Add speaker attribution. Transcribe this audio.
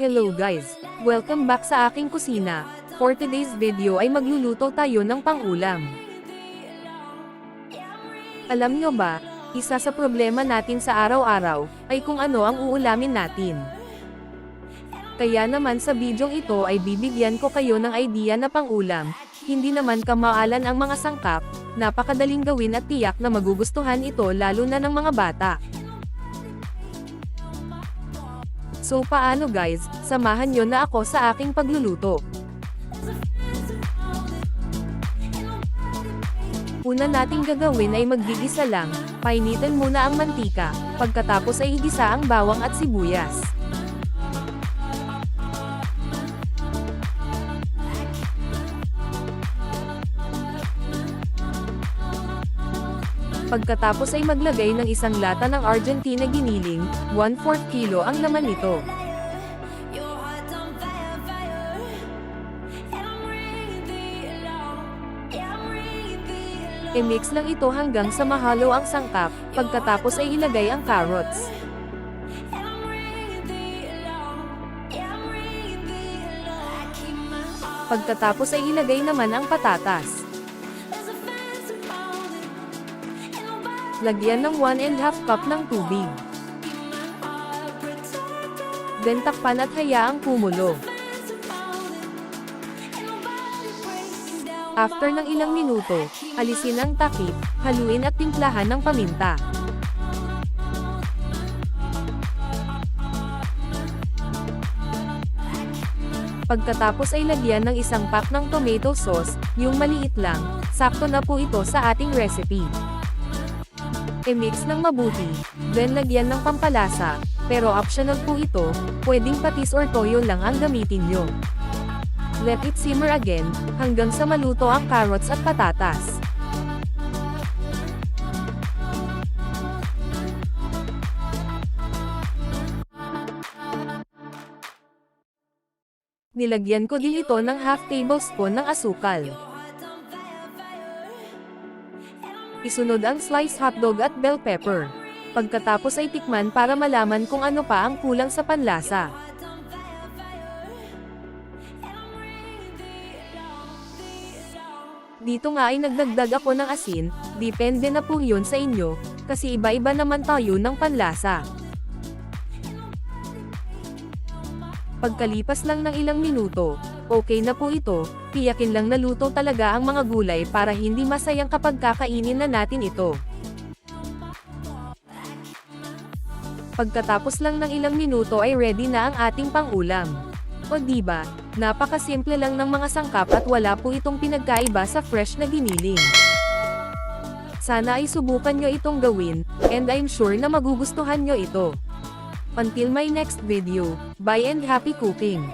Speaker 1: Hello guys! Welcome back sa aking kusina. For today's video ay magluluto tayo ng pangulam. Alam nyo ba, isa sa problema natin sa araw-araw, ay kung ano ang uulamin natin. Kaya naman sa bidyong ito ay bibigyan ko kayo ng idea na pangulam, hindi naman kamaalan ang mga sangkap, napakadaling gawin at tiyak na magugustuhan ito lalo na ng mga bata. So paano guys, samahan nyo na ako sa aking pagluluto. Una nating gagawin ay maggigisa lang, painitin muna ang mantika, pagkatapos ay igisa ang bawang at sibuyas. Pagkatapos ay maglagay ng isang lata ng Argentina giniling, 1/4 kilo ang laman nito. I-mix lang ito hanggang sa mahalo ang sangkap, pagkatapos ay ilagay ang carrots. Pagkatapos ay ilagay naman ang patatas. Lagyan ng 1 and half cup ng tubig. Then takpan at hayaang kumulo. After ng ilang minuto, alisin ang takip, haluin at timplahan ng paminta. Pagkatapos ay lagyan ng isang pack ng tomato sauce, yung maliit lang, sakto na po ito sa ating recipe. I-mix ng mabuti, then lagyan ng pampalasa, pero optional po ito, pwedeng patis or toyo lang ang gamitin nyo. Let it simmer again, hanggang sa maluto ang carrots at patatas. Nilagyan ko din ito ng half tablespoon ng asukal. Isunod ang sliced hotdog at bell pepper. Pagkatapos ay tikman para malaman kung ano pa ang kulang sa panlasa. Dito nga ay nagdagdag ako ng asin, depende na po yun sa inyo, kasi iba-iba naman tayo ng panlasa. Pagkalipas lang ng ilang minuto, okay na po ito, tiyakin lang naluto talaga ang mga gulay para hindi masayang kapag kakainin na natin ito. Pagkatapos lang ng ilang minuto ay ready na ang ating pangulam. O diba, napakasimple lang ng mga sangkap at wala po itong pinagkaiba sa fresh na giniling. Sana ay subukan nyo itong gawin, and I'm sure na magugustuhan nyo ito. Until my next video, bye and happy cooking!